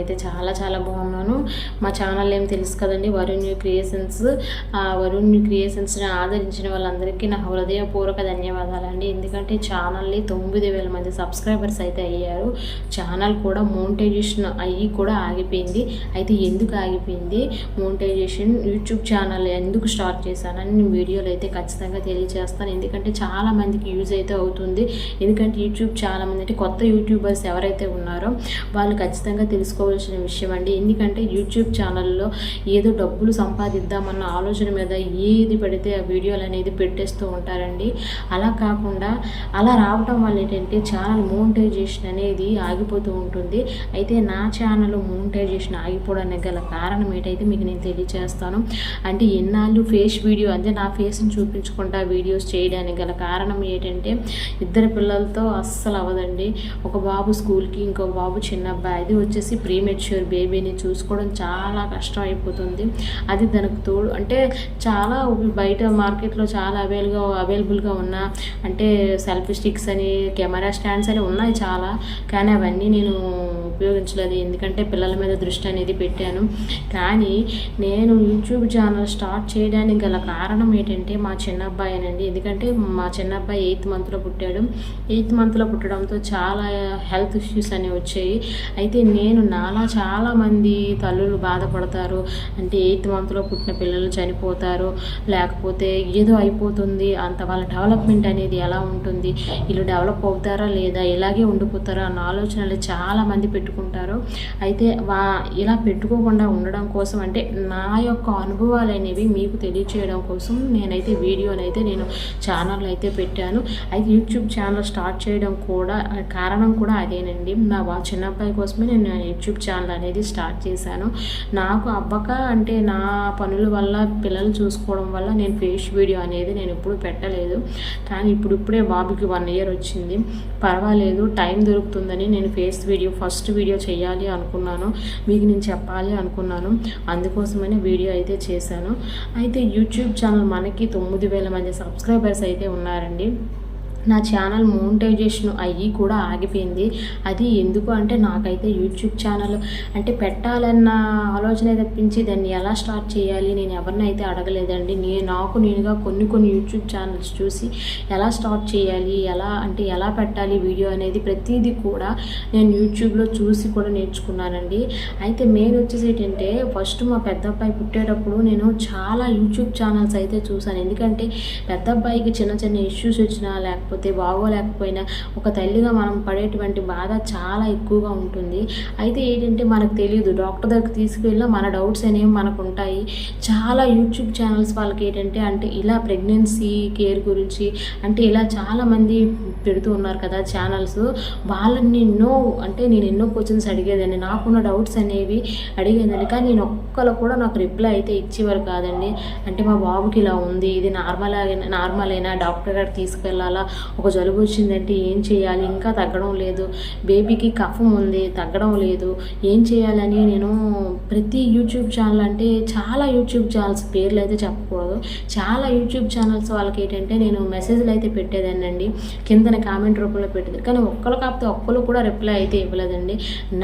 నేనైతే చాలా చాలా బాగున్నాను. మా ఛానల్ ఏం తెలుసు కదండి వరుణ్ న్యూ క్రియేషన్స్. ఆ వరుణ్ న్యూ క్రియేషన్స్ని ఆదరించిన వాళ్ళందరికీ నా హృదయపూర్వక ధన్యవాదాలండి. ఎందుకంటే ఛానల్ని తొమ్మిది వేల మంది సబ్స్క్రైబర్స్ అయితే అయ్యారు. ఛానల్ కూడా మోనిటైజేషన్ అయ్యి కూడా ఆగిపోయింది. అయితే ఎందుకు ఆగిపోయింది? మోనిటైజేషన్ యూట్యూబ్ ఛానల్ ఎందుకు స్టార్ట్ చేశానని నేను వీడియోలు అయితే ఖచ్చితంగా తెలియజేస్తాను. ఎందుకంటే చాలా మందికి యూజ్ అయితే అవుతుంది. ఎందుకంటే యూట్యూబ్ చాలా మంది అంటే కొత్త యూట్యూబర్స్ ఎవరైతే ఉన్నారో వాళ్ళు ఖచ్చితంగా తెలుసుకోవాల్సిన విషయం అండి ఎందుకంటే యూట్యూబ్ ఛానల్లో ఏదో డబ్బులు సంపాదిద్దామన్న ఆలోచన మీద ఏది పడితే ఆ వీడియోలు అనేది పెట్టేస్తూ ఉంటారండి. అలా కాకుండా అలా రావటం వల్ల ఏంటంటే ఛానల్ మోనిటైజేషన్ అనేది ఆగిపోతూ ఉంటుంది. అయితే నా ఛానల్ మోనిటైజేషన్ ఆగిపోవడానికి గల కారణం ఏంటైతే మీకు నేను తెలియజేస్తాను అంటే ఎన్నాళ్ళు ఫేస్ వీడియో అంటే నా ఫేస్ని చూపించుకుంటా వీడియోస్ చేయడానికి గల కారణం ఏంటంటే ఇద్దరు పిల్లలతో అస్సలు అవ్వదండి. ఒక బాబు స్కూల్కి ఇంకో బాబు చిన్న అబ్బాయి అది వచ్చేసి ప్రీమెచ్యూర్ బేబీని చూసుకోవడం చాలా కష్టం అయిపోతుంది. అది దానికి తోడు అంటే చాలా బయట మార్కెట్లో చాలా అవైల్గా అవైలబుల్గా ఉన్న అంటే సెల్ఫీ స్టిక్స్ అని కెమెరా స్టాండ్స్ అని ఉన్నాయి చాలా. కానీ అవన్నీ నేను ఉపయోగించలేదు. ఎందుకంటే పిల్లల మీద దృష్టి అనేది పెట్టాను. కానీ నేను యూట్యూబ్ ఛానల్ స్టార్ట్ చేయడానికి గల కారణం ఏంటంటే మా చిన్న అబ్బాయినండి ఎందుకంటే మా చిన్న అబ్బాయి ఎయిత్ మంత్లో పుట్టాడు. ఎయిత్ మంత్లో పుట్టడంతో చాలా హెల్త్ ఇష్యూస్ అనేవి వచ్చాయి. అయితే నేను నా చాలా చాలామంది తల్లులు బాధపడతారు. అంటే ఎయిత్ మంత్లో పుట్టిన పిల్లలు చనిపోతారు. లేకపోతే ఏదో అయిపోతుంది. అంత వాళ్ళ డెవలప్మెంట్ అనేది ఎలా ఉంటుంది? వీళ్ళు డెవలప్ అవుతారా లేదా? ఇలాగే ఉండిపోతారా అన్న ఆలోచనలు చాలామంది పెట్టుకుంటారు. అయితే వా ఇలా పెట్టుకోకుండా ఉండడం కోసం అంటే నా యొక్క అనుభవాలు అనేవి మీకు తెలియచేయడం కోసం నేనైతే వీడియోని అయితే నేను ఛానల్ అయితే పెట్టాను. అయితే యూట్యూబ్ ఛానల్ స్టార్ట్ చేయడం కూడా కారణం కూడా అదేనండి. నా వా చిన్న అబ్బాయి కోసమే నేను యూట్యూబ్ ఛానల్ అనేది స్టార్ట్ చేశాను. నాకు అవ్వక అంటే నా పనుల వల్ల పిల్లలు చూసుకోవడం వల్ల నేను ఫేస్ వీడియో అనేది నేను ఎప్పుడు పెట్టలేదు. కానీ ఇప్పుడు ఇప్పుడే బాబుకి వన్ ఇయర్ వచ్చింది. పర్వాలేదు టైం దొరుకుతుందని నేను ఫేస్ వీడియో ఫస్ట్ వీడియో చేయాలి అనుకున్నాను. మీకు నేను చెప్పాలి అనుకున్నాను. అందుకోసమనే వీడియో అయితే చేశాను. అయితే యూట్యూబ్ ఛానల్ మనకి తొమ్మిది వేల మంది సబ్స్క్రైబర్స్ అయితే ఉన్నారండి. నా ఛానల్ మోనిటైజేషన్ అయ్యి కూడా ఆగిపోయింది. అది ఎందుకు అంటే నాకైతే యూట్యూబ్ ఛానల్ అంటే పెట్టాలన్న ఆలోచన తప్పించి దాన్ని ఎలా స్టార్ట్ చేయాలి నేను ఎవరిని అయితే అడగలేదండి. నేను నాకు నేనుగా కొన్ని కొన్ని యూట్యూబ్ ఛానల్స్ చూసి ఎలా స్టార్ట్ చేయాలి ఎలా అంటే ఎలా పెట్టాలి వీడియో అనేది ప్రతిదీ కూడా నేను యూట్యూబ్లో చూసి కూడా నేర్చుకున్నానండి. అయితే మెయిన్ వచ్చేసి ఏంటంటే ఫస్ట్ మా పెద్ద అబ్బాయి పుట్టేటప్పుడు నేను చాలా యూట్యూబ్ ఛానల్స్ అయితే చూశాను. ఎందుకంటే పెద్ద అబ్బాయికి చిన్న చిన్న ఇష్యూస్ వచ్చినా లేకపోతే లేకపోతే బాగోలేకపోయినా ఒక తల్లిగా మనం పడేటువంటి బాధ చాలా ఎక్కువగా ఉంటుంది. అయితే ఏంటంటే మనకు తెలియదు. డాక్టర్ దగ్గరికి తీసుకువెళ్ళినా మన డౌట్స్ అనేవి మనకు ఉంటాయి. చాలా యూట్యూబ్ ఛానల్స్ వాళ్ళకి ఏంటంటే అంటే ఇలా ప్రెగ్నెన్సీ కేర్ గురించి అంటే ఇలా చాలామంది పెడుతూ ఉన్నారు కదా ఛానల్స్. వాళ్ళని ఎన్నో అంటే నేను ఎన్నో క్వశ్చన్స్ అడిగేదాన్ని. నాకున్న డౌట్స్ అనేవి అడిగేదాన్ని. కానీ నేను ఒక్కరు కూడా నాకు రిప్లై అయితే ఇచ్చేవారు కాదండి. అంటే మా బాబుకి ఇలా ఉంది. ఇది నార్మల్ నార్మల్ అయినా డాక్టర్ గారు తీసుకెళ్ళాలా? ఒక జలుబు వచ్చిందంటే ఏం చేయాలి? ఇంకా తగ్గడం లేదు. బేబీకి కఫం ఉంది తగ్గడం లేదు. ఏం చేయాలని నేను ప్రతి యూట్యూబ్ ఛానల్ అంటే చాలా యూట్యూబ్ ఛానల్స్ పేర్లు అయితే చెప్పకూడదు. చాలా యూట్యూబ్ ఛానల్స్ వాళ్ళకి ఏంటంటే నేను మెసేజ్లు అయితే పెట్టేదానండి కిందన కామెంట్ రూపంలో పెట్టేది కానీ ఒక్కరు కాకపోతే ఒక్కరు కూడా రిప్లై అయితే ఇవ్వలేదండి.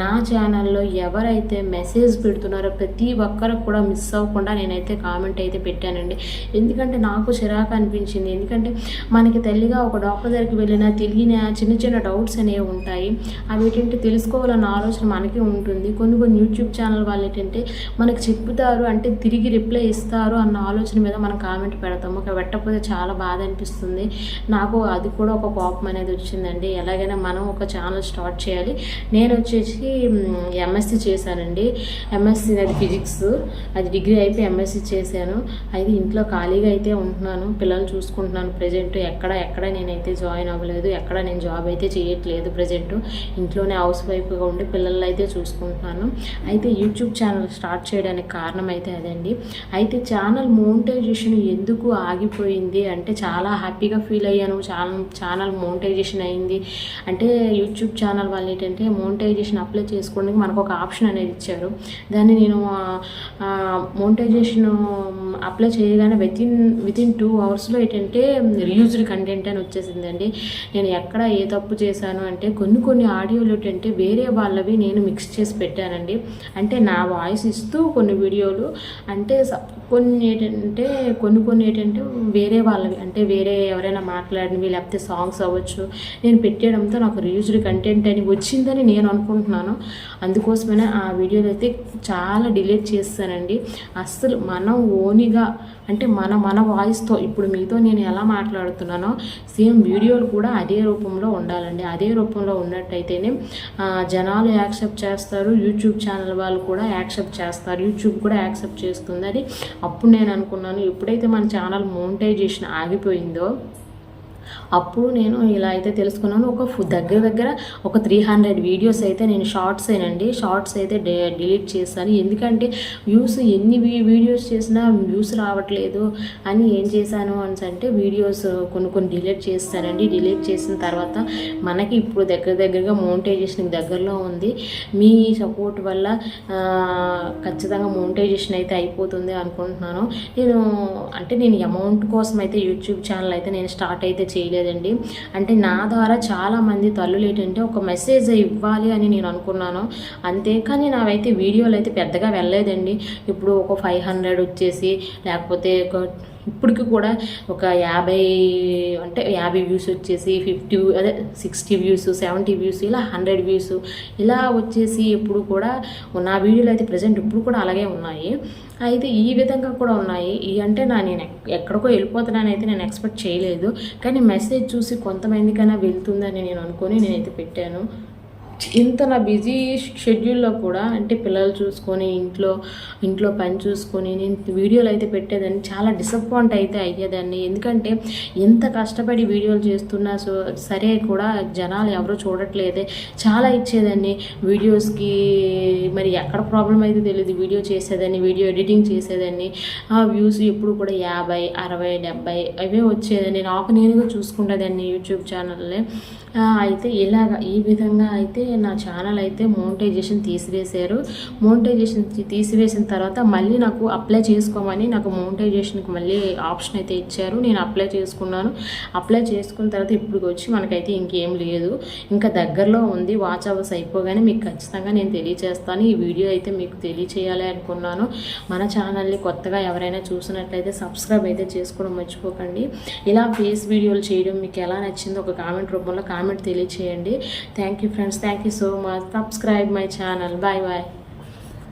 నా ఛానల్లో ఎవరైతే మెసేజ్ పెడుతున్నారో ప్రతి ఒక్కరికి కూడా మిస్ అవ్వకుండా నేనైతే కామెంట్ అయితే పెట్టానండి. ఎందుకంటే నాకు చిరాకు అనిపించింది. ఎందుకంటే మనకి తల్లిగా ఒక డాక్టర్ దగ్గరికి వెళ్ళినా తెలియన చిన్న చిన్న డౌట్స్ అనేవి ఉంటాయి. అవి ఏంటంటే తెలుసుకోవాలన్న ఆలోచన మనకి ఉంటుంది. కొన్ని కొన్ని యూట్యూబ్ ఛానల్ వాళ్ళు ఏంటంటే మనకు చెప్తారు అంటే తిరిగి రిప్లై ఇస్తారు అన్న ఆలోచన మీద మనం కామెంట్ పెడతాము ఒక పెట్టకపోతే చాలా బాధ అనిపిస్తుంది. నాకు అది కూడా ఒక కోపం అనేది వచ్చిందండి. ఎలాగైనా మనం ఒక ఛానల్ స్టార్ట్ చేయాలి. నేను వచ్చేసి ఎంఎస్సి చేశానండి. ఎంఎస్సి అది ఫిజిక్స్. అది డిగ్రీ అయిపోయి ఎంఎస్సి చేశాను. అయితే ఇంట్లో ఖాళీగా అయితే ఉంటున్నాను. పిల్లలు చూసుకుంటున్నాను. ప్రజెంట్ ఎక్కడ ఎక్కడ నేను నేనైతే జాయిన్ అవ్వలేదు ఎక్కడ నేను జాబ్ అయితే చేయట్లేదు ప్రజెంట్. ఇంట్లోనే హౌస్ వైఫ్గా ఉండి పిల్లల్ని అయితే చూసుకుంటున్నాను. అయితే యూట్యూబ్ ఛానల్ స్టార్ట్ చేయడానికి కారణం అయితే అదండి. అయితే ఛానల్ మోనిటైజేషన్ ఎందుకు ఆగిపోయింది? అంటే చాలా హ్యాపీగా ఫీల్ అయ్యాను. ఛానల్ ఛానల్ మోనిటైజేషన్ అయింది. అంటే యూట్యూబ్ ఛానల్ వాళ్ళు ఏంటంటే మోనిటైజేషన్ అప్లై చేసుకోవడానికి మనకు ఒక ఆప్షన్ అనేది ఇచ్చారు. దాన్ని నేను మోనిటైజేషన్ అప్లై చేయగానే వితిన్ వితిన్ టూ అవర్స్లో ఏంటంటే రియూజ్డ్ కంటెంట్ అని వచ్చేసిందండి. నేను ఎక్కడ ఏ తప్పు చేశాను అంటే కొన్ని కొన్ని ఆడియోలు ఏంటంటే వేరే వాళ్ళవి నేను మిక్స్ చేసి పెట్టానండి. అంటే నా వాయిస్ ఇస్తూ కొన్ని వీడియోలు అంటే కొన్ని ఏంటంటే కొన్ని కొన్ని ఏంటంటే వేరే వాళ్ళవి అంటే వేరే ఎవరైనా మాట్లాడినవి లేకపోతే సాంగ్స్ అవ్వచ్చు నేను పెట్టేయడంతో నాకు రీయూజ్డ్ కంటెంట్ అని వచ్చిందని నేను అనుకుంటున్నాను. అందుకోసమనే ఆ వీడియోలు అయితే చాలా డిలీట్ చేస్తానండి. అస్సలు మనం ఓనిగా అంటే మన మన వాయిస్తో ఇప్పుడు మీతో నేను ఎలా మాట్లాడుతున్నానో సేమ్ వీడియోలు కూడా అదే రూపంలో ఉండాలండి. అదే రూపంలో ఉన్నట్టయితేనే జనాలు యాక్సెప్ట్ చేస్తారు. యూట్యూబ్ ఛానల్ వాళ్ళు కూడా యాక్సెప్ట్ చేస్తారు. యూట్యూబ్ కూడా యాక్సెప్ట్ చేస్తుంది. అది అప్పుడు నేను అనుకున్నాను. ఎప్పుడైతే మన ఛానల్ మోనిటైజేషన్ ఆగిపోయిందో అప్పుడు నేను ఇలా అయితే తెలుసుకున్నాను. ఒక దగ్గర దగ్గర ఒక త్రీ హండ్రెడ్ వీడియోస్ అయితే నేను షార్ట్స్ ఏనండి. షార్ట్స్ అయితే డే డిలీట్ చేశాను. ఎందుకంటే వ్యూస్ ఎన్ని వీడియోస్ చేసినా వ్యూస్ రావట్లేదు అని ఏం చేశాను అని అంటే వీడియోస్ కొన్ని కొన్ని డిలీట్ చేస్తానండి. డిలీట్ చేసిన తర్వాత మనకి ఇప్పుడు దగ్గర దగ్గరగా మోనిటైజేషన్ దగ్గరలో ఉంది. మీ సపోర్ట్ వల్ల ఖచ్చితంగా మోనిటైజేషన్ అయితే అయిపోతుంది అనుకుంటున్నాను. నేను అంటే నేను అమౌంట్ కోసం అయితే యూట్యూబ్ ఛానల్ అయితే నేను స్టార్ట్ అయితే చేయలేదండి. అంటే నా ద్వారా చాలామంది తల్లులు ఏంటంటే ఒక మెసేజ్ ఇవ్వాలి అని నేను అనుకున్నాను. అంతే కానీ నావైతే వీడియోలు అయితే పెద్దగా వెళ్ళలేదండి. ఇప్పుడు ఒక ఫైవ్ హండ్రెడ్ వచ్చేసి లేకపోతే ఒక ఇప్పటికి కూడా ఒక యాభై అంటే యాభై వ్యూస్ వచ్చేసి ఫిఫ్టీ అదే సిక్స్టీ వ్యూస్ సెవెంటీ వ్యూస్ ఇలా హండ్రెడ్ వ్యూస్ ఇలా వచ్చేసి ఇప్పుడు కూడా నా వీడియోలు అయితే ప్రజెంట్ ఇప్పుడు కూడా అలాగే ఉన్నాయి. అయితే ఈ విధంగా కూడా ఉన్నాయి. ఈ అంటే నా నేను ఎక్- ఎక్కడికో వెళ్ళిపోతున్నాను అయితే నేను ఎక్స్పెక్ట్ చేయలేదు. కానీ మెసేజ్ చూసి కొంతమందికైనా వెళ్తుందని నేను అనుకొని నేనైతే పెట్టాను. ఇంత నా బిజీ షెడ్యూల్లో కూడా అంటే పిల్లలు చూసుకొని ఇంట్లో ఇంట్లో పని చూసుకొని నేను వీడియోలు అయితే పెట్టేదాన్ని చాలా డిసప్పాయింట్ అయితే అయ్యేదాన్ని. ఎందుకంటే ఎంత కష్టపడి వీడియోలు చేస్తున్నా సో సరే కూడా జనాలు ఎవరు చూడట్లేదే. చాలా ఇచ్చేదాన్ని వీడియోస్కి మరి ఎక్కడ ప్రాబ్లం అయితే తెలియదు వీడియో చేసేదాన్ని వీడియో ఎడిటింగ్ చేసేదాన్ని. ఆ వ్యూస్ ఎప్పుడు కూడా యాభై అరవై డెబ్బై అవే వచ్చేదాన్ని. నాకు నేనుగా చూసుకుంటేదాన్ని యూట్యూబ్ ఛానల్ని. అయితే ఇలాగ ఈ విధంగా అయితే నా ఛానల్ అయితే మోనిటైజేషన్ తీసివేశారు. మోనిటైజేషన్ తీసివేసిన తర్వాత మళ్ళీ నాకు అప్లై చేసుకోమని నాకు మోనిటైజేషన్కి మళ్ళీ ఆప్షన్ అయితే ఇచ్చారు. నేను అప్లై చేసుకున్నాను. అప్లై చేసుకున్న తర్వాత ఇప్పుడు వచ్చి మనకైతే ఇంకేం లేదు. ఇంకా దగ్గరలో ఉంది. వాచ్ అవర్స్ అయిపోగానే మీకు ఖచ్చితంగా నేను తెలియజేస్తాను ఈ వీడియో అయితే మీకు తెలియచేయాలి అనుకున్నాను. మన ఛానల్ని కొత్తగా ఎవరైనా చూసినట్లయితే సబ్స్క్రైబ్ అయితే చేసుకోవడం మర్చిపోకండి. ఇలా ఫేస్ వీడియోలు చేయడం మీకు ఎలా నచ్చిందో ఒక కామెంట్ రూపంలో కామెంట్ తెలియచేయండి. Thank you friends thank Thank you so much. Subscribe my channel. Bye bye.